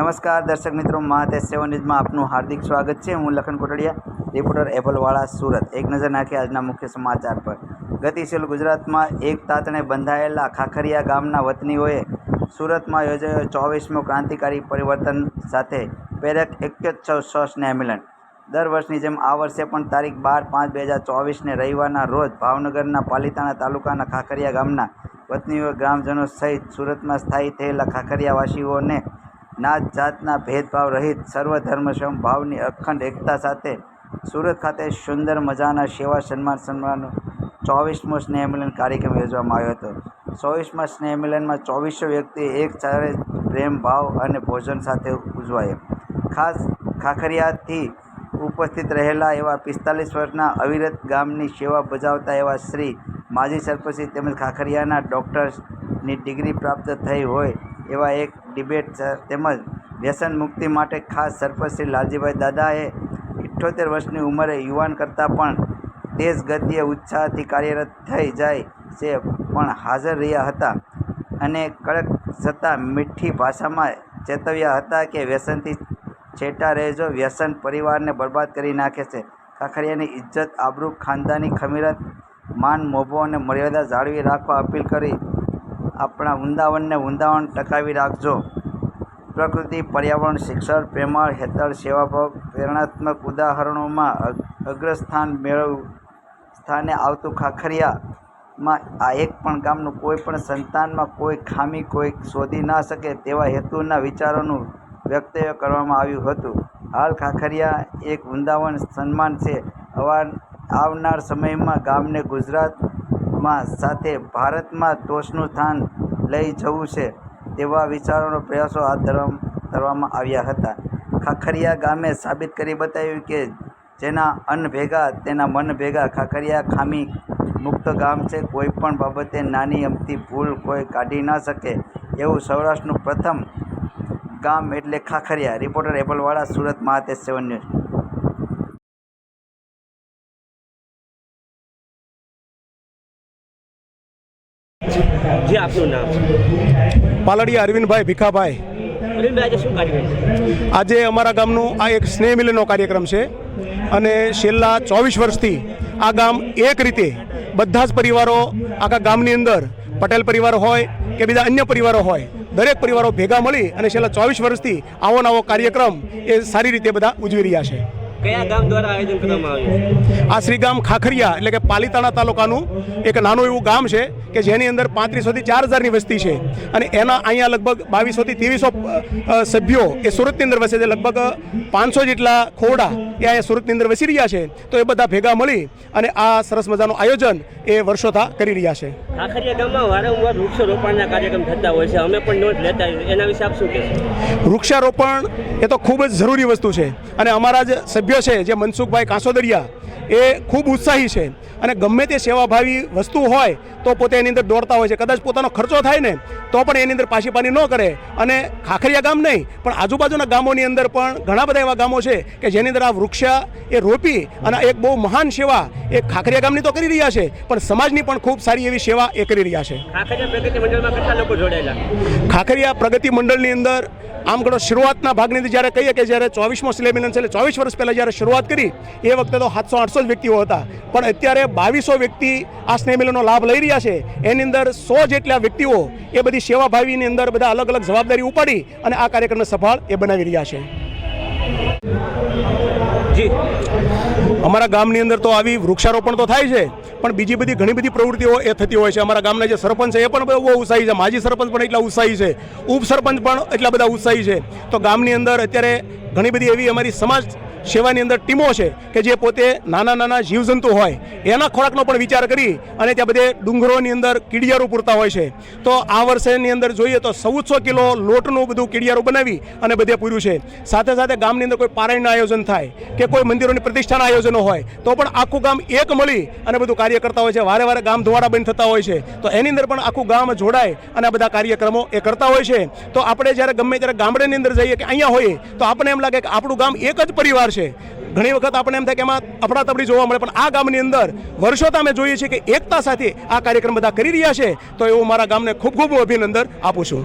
નમસ્કાર દર્શક મિત્રો મહાતેજ સેવન ન્યૂઝમાં આપનું હાર્દિક સ્વાગત છે. હું લખન કોટડિયા, રિપોર્ટર એપલવાળા સુરત. એક નજર નાખી આજના મુખ્ય સમાચાર પર. ગતિશીલ ગુજરાતમાં એક તાતણે બંધાયેલા ખાખરિયા ગામના વતનીઓએ સુરતમાં યોજાયો ચોવીસમો ક્રાંતિકારી પરિવર્તન સાથે પ્રેરક એકોત્સવ સ્નેહ મિલન દર વર્ષની જેમ આ વર્ષે પણ તારીખ બાર પાંચ બે હજાર ચોવીસને રવિવારના રોજ ભાવનગરના પાલિતાણા તાલુકાના ખાખરિયા ગામના વતનીઓ ગ્રામજનો સહિત સુરતમાં સ્થાયી થયેલા ખાખરિયાવાસીઓને નાત જાતના ભેદભાવ રહિત સર્વધર્મ સમભાવની અખંડ એકતા સાથે સુરત ખાતે સુંદર મજાના સેવા સન્માન સન્માનનો ચોવીસમો સ્નેહ મિલન કાર્યક્રમ યોજવામાં આવ્યો હતો. ચોવીસમાં સ્નેહ મિલનમાં ચોવીસો વ્યક્તિ એક સાથે પ્રેમ, ભાવ અને ભોજન સાથે ઉજવાયો. ખાસ ખાખરિયાથી ઉપસ્થિત રહેલા એવા પિસ્તાલીસ વર્ષના અવિરત ગામની સેવા બજાવતા એવા શ્રી માજી સરપંચી તેમજ ખાખરિયાના ડૉક્ટર્સની ડિગ્રી પ્રાપ્ત થઈ હોય એવા એક ડિબેટ તેમજ વ્યસન મુક્તિ માટે ખાસ સરપંચ શ્રી લાલજીભાઈ દાદાએ ઇઠ્ઠોતેર વર્ષની ઉંમરે યુવાન કરતાં પણ તેજ ગતિએ ઉત્સાહથી કાર્યરત થઈ જાય છે પણ હાજર રહ્યા હતા અને કડક છતાં મીઠી ભાષામાં ચેતવ્યા હતા કે વ્યસનથી છેટા રહેજો, વ્યસન પરિવારને બરબાદ કરી નાખે છે. ખાખરિયાની ઇજ્જત, આબરૂ ખાનદાની ખમીરત, માન મોભો અને મર્યાદા જાળવી રાખવા અપીલ કરી આપણા વૃંદાવનને વૃંદાવન ટકાવી રાખજો. પ્રકૃતિ, પર્યાવરણ, શિક્ષણ, પ્રેમાળ હેતળ સેવાભાવ, પ્રેરણાત્મક ઉદાહરણોમાં અગ્રસ્થાન મેળવ, સ્થાને આવતું ખાખરિયામાં આ એક પણ ગામનું કોઈ પણ સંતાનમાં કોઈ ખામી, કોઈ શોધી ના શકે તેવા હેતુના વિચારોનું વ્યક્તવ્ય કરવામાં આવ્યું હતું. હાલ ખાખરિયા એક વૃંદાવન સન્માન છે. અવાર, આવનાર સમયમાં ગામને ગુજરાતમાં સાથે ભારતમાં ટોચનું સ્થાન લઈ જવું છે તેવા વિચારોનો પ્રયાસો હાથ ધરવા ધરવામાં આવ્યા હતા. ખાખરિયા ગામે સાબિત કરી બતાવ્યું કે જેના અન્ન ભેગા, તેના મન ભેગા ખાખરિયા ખામી મુક્ત ગામ છે. કોઈ પણ બાબતે નાની અમથી ભૂલ કોઈ કાઢી ના શકે એવું સૌરાષ્ટ્રનું પ્રથમ ગામ એટલે ખાખરિયા. રિપોર્ટર એપલવાળા, સુરત મહાતેજ સેવન ન્યૂઝ. જી આપનું નામ? પાલડિયા અરવિંદભાઈ ભીખાભાઈ. આજે આજે અમારા ગામનું આ એક સ્નેહ મિલનનો કાર્યક્રમ છે અને છેલ્લા ચોવીસ વર્ષથી આ ગામ એક રીતે બધા જ પરિવારો આખા ગામની અંદર પટેલ પરિવાર હોય કે બીજા અન્ય પરિવારો હોય દરેક પરિવારો ભેગા મળી અને છેલ્લા ચોવીસ વર્ષથી આવો નવો કાર્યક્રમ એ સારી રીતે બધા ઉજવી રહ્યા છે. કયા ગામ દ્વારા આયોજન કરવામાં આવ્યું આ શ્રી ગામ ખાખરિયા એટલે કે પાલીતાણા તાલુકાનું એક નાનું એવું ગામ છે કે જેની અંદર પાંત્રીસોથી ચાર હજારની વસ્તી છે. અને એના અહીંયા લગભગ બાવીસોથી ત્રેવીસો સભ્યો એ સુરતની અંદર વસે છે. લગભગ પાંચસો જેટલા ખોરડા એ અહીંયા સુરતની અંદર વસી રહ્યા છે. તો એ બધા ભેગા મળી અને આ સરસ મજાનું આયોજન એ વર્ષોથા કરી રહ્યા છે. ખાખરિયા ગામમાં વારંવાર વૃક્ષારોપણના કાર્યક્રમ થતા હોય છે. અમે પણ નોંધ લેતા એના વિશે આપ શું કહેશો? વૃક્ષારોપણ એ તો ખૂબ જ જરૂરી વસ્તુ છે. અને અમારા જ સભ્ય છે જે મનસુખભાઈ કાંસોદરિયા એ ખૂબ ઉત્સાહી છે. અને ગમે તે સેવાભાવી વસ્તુ હોય તો પોતે એની અંદર દોડતા હોય છે. કદાચ પોતાનો ખર્ચો થાય ને તો પણ એની અંદર પાછી પાની ન કરે. અને ખાખરિયા ગામ નહીં પણ આજુબાજુના ગામોની અંદર પણ ઘણા બધા એવા ગામો છે કે જેની અંદર આ વૃક્ષા એ રોપી અને એક બહુ મહાન સેવા એ ખાખરિયા ગામની તો કરી રહ્યા છે પણ સમાજની પણ ખૂબ સારી એવી સેવા એ કરી રહ્યા છે. ખાખરિયા પ્રગતિ મંડળની અંદર આમ ગણો શરૂઆતના ભાગની અંદર જ્યારે કહીએ કે જ્યારે ચોવીસમો સિલેબિનન્સ છે એટલે ચોવીસ વર્ષ પહેલાં જ્યારે શરૂઆત કરી એ વખતે તો સાતસો આઠસો જ વ્યક્તિઓ હતા. પણ અત્યારે બાવીસો વ્યક્તિ આ સ્નેહ મિલનનો લાભ લઈ રહ્યા છે. એની અંદર સો જેટલા વ્યક્તિઓ એ બધી સેવાભાવીની અંદર બધા અલગ અલગ જવાબદારી ઉપાડી અને આ કાર્યક્રમને સફળ એ બનાવી રહ્યા છે. જી. અમારા ગામની અંદર તો આવી વૃક્ષારોપણ તો થાય છે પણ બીજી બધી ઘણી બધી પ્રવૃત્તિઓ એ થતી હોય છે. અમારા ગામના જે સરપંચ છે એ પણ બહુ ઉત્સાહી છે. માજી સરપંચ પણ એટલા ઉત્સાહી છે. ઉપસરપંચ પણ એટલા બધા ઉત્સાહી છે. તો ગામની અંદર અત્યારે ઘણી બધી એવી અમારી સમાજ સેવાની અંદર ટીમો છે કે જે પોતે નાના નાના જીવજંતુ હોય, એના ખોરાકનો પણ વિચાર કરી અને ત્યાં બધે ડુંગરોની અંદર કીડિયારો પૂરતા હોય છે. તો આ વર્ષેની અંદર જોઈએ તો ચૌદસો કિલો લોટનું બધું કીડિયારું બનાવી અને બધે પૂર્યું છે. સાથે સાથે ગામની અંદર કોઈ પારાયણનું આયોજન થાય કે કોઈ મંદિરોની પ્રતિષ્ઠાના આયોજનો હોય, તો પણ આખું ગામ એક મળી અને બધું કાર્ય કરતા હોય છે. વારે વારે ગામ ધોવાડા બંધ થતા હોય છે. તો એની અંદર પણ આખું ગામ જોડાય અને આ બધા કાર્યક્રમો એ કરતા હોય છે. તો આપણે જ્યારે ગમે ત્યારે ગામડાની અંદર જઈએ કે અહીંયા હોઈએ, તો આપણને એમ લાગે કે આપણું ગામ એક જ પરિવાર છે? ઘણી વખત આપણને એમ થાય કે એમાં અફડાતફડી જોવા મળે, પણ આ ગામની અંદર વર્ષોથી અમે જોઈએ છીએ કે એકતા સાથે આ કાર્યક્રમ બધા કરી રહ્યા છે. તો એવું મારા ગામને ખૂબ ખૂબ અભિનંદન આપું છું.